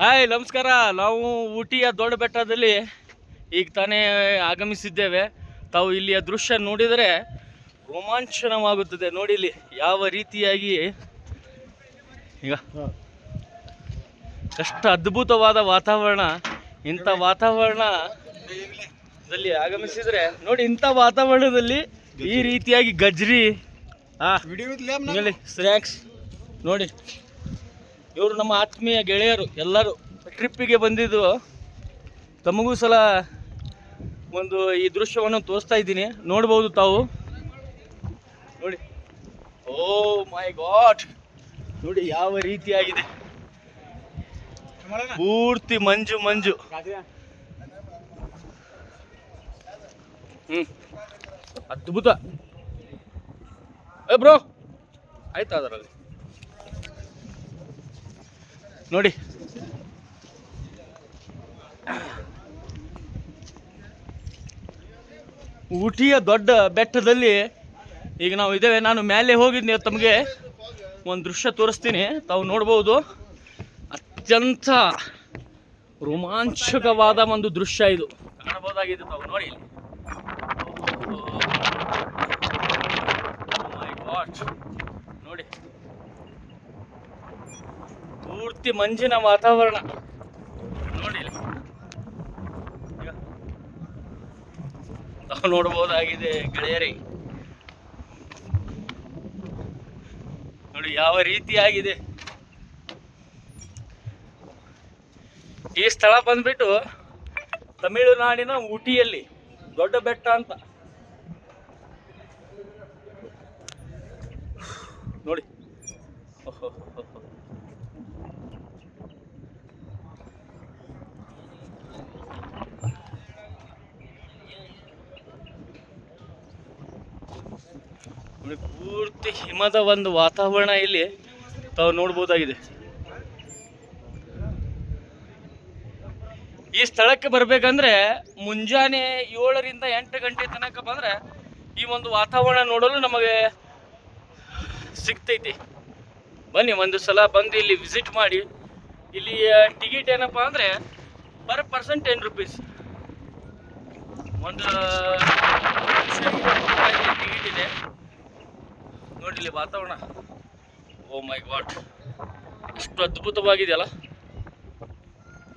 Hi ನಮಸ್ಕಾರ. ನಾವು ಊಟಿಯ ದೊಡ್ಡ ಬೆಟ್ಟದಲ್ಲಿ ಈಗ ತಾನೇ ಆಗಮಿಸಿದ್ದೇವೆ. ತಾವು ಇಲ್ಲಿಯ ದೃಶ್ಯ ನೋಡಿದರೆ ರೋಮಾಂಚನವಾಗುತ್ತದೆ. ನೋಡಿ ಇಲ್ಲಿ ಯಾವ ರೀತಿಯಾಗಿ ಈಗ ಎಷ್ಟು ಅದ್ಭುತವಾದ ವಾತಾವರಣ. ಇಂಥ ವಾತಾವರಣದಲ್ಲಿ ಆಗಮಿಸಿದರೆ ನೋಡಿ ಇಂಥ ವಾತಾವರಣದಲ್ಲಿ ಈ ರೀತಿಯಾಗಿ ಗಜ್ರಿ. ಸ್ನ್ಯಾಕ್ಸ್ ನೋಡಿ. ಇವರು ನಮ್ಮ ಆತ್ಮೀಯ ಗೆಳೆಯರು ಎಲ್ಲರೂ ಟ್ರಿಪ್ಪಿಗೆ ಬಂದಿದ್ದು ತಮಗೂ ಸಲ ಒಂದು ಈ ದೃಶ್ಯವನ್ನು ತೋರಿಸ್ತಾ ಇದ್ದೀನಿ. ನೋಡ್ಬೋದು ತಾವು. ನೋಡಿ. ಓ ಮೈ ಗಾಡ್ ನೋಡಿ ಯಾವ ರೀತಿಯಾಗಿದೆ. ಪೂರ್ತಿ ಮಂಜು ಮಂಜು. ಹ್ಮ್. ಅದ್ಭುತ. ಏ ಬ್ರೋ ಆಯ್ತಾ ಅದರಲ್ಲಿ? ನೋಡಿ. ಊಟಿಯ ದೊಡ್ಡ ಬೆಟ್ಟದಲ್ಲಿ ಈಗ ನಾವು ಇದ್ದೇವೆ. ನಾನು ಮೇಲೆ ಹೋಗಿದ್ದೆ ತಮಗೆ ಒಂದು ದೃಶ್ಯ ತೋರಿಸ್ತೀನಿ. ತಾವು ನೋಡ್ಬೋದು. ಅತ್ಯಂತ ರೋಮಾಂಚಕವಾದ ಒಂದು ದೃಶ್ಯ ಇದು. ಕಾಣಬಹುದಾಗಿದೆ ತಾವು ನೋಡಿ ಇಲ್ಲಿ. Oh my God. ನೋಡಿ ಪೂರ್ತಿ ಮಂಜಿನ ವಾತಾವರಣ. ನೋಡಿ ನಾವು ನೋಡಬಹುದಾಗಿದೆ ಗೆಳೆಯರೇ. ನೋಡಿ ಯಾವ ರೀತಿಯಾಗಿದೆ. ಈ ಸ್ಥಳ ಬಂದ್ಬಿಟ್ಟು ತಮಿಳುನಾಡಿನ ಊಟಿಯಲ್ಲಿ, ದೊಡ್ಡ ಬೆಟ್ಟ ಅಂತ. ನೋಡಿ. ಓಹೋ. ನೋಡಿ ಪೂರ್ತಿ ಹಿಮದ ಒಂದು ವಾತಾವರಣ ಇಲ್ಲಿ ತಾವು ನೋಡ್ಬೋದಾಗಿದೆ. ಈ ಸ್ಥಳಕ್ಕೆ ಬರಬೇಕಂದ್ರೆ ಮುಂಜಾನೆ ಏಳರಿಂದ ಎಂಟು ಗಂಟೆ ತನಕ ಬಂದ್ರೆ ಈ ಒಂದು ವಾತಾವರಣ ನೋಡಲು ನಮಗೆ ಸಿಗ್ತೈತಿ. ಬನ್ನಿ, ಒಂದು ಸಲ ಬಂದು ಇಲ್ಲಿ ವಿಸಿಟ್ ಮಾಡಿ. ಇಲ್ಲಿ ಟಿಕೆಟ್ ಏನಪ್ಪಾ ಅಂದ್ರೆ ಪರ್ ಪರ್ಸನ್ ಟೆನ್ ರುಪೀಸ್ ಒಂದು ಟಿಕೆಟ್ ಇದೆ. ನೋಡಿ ಇಲ್ಲಿ ವಾತಾವರಣ. ಓ ಮೈ ಗಾಡ್ ಎಷ್ಟು ಅದ್ಭುತವಾಗಿದೆಯಲ್ಲ?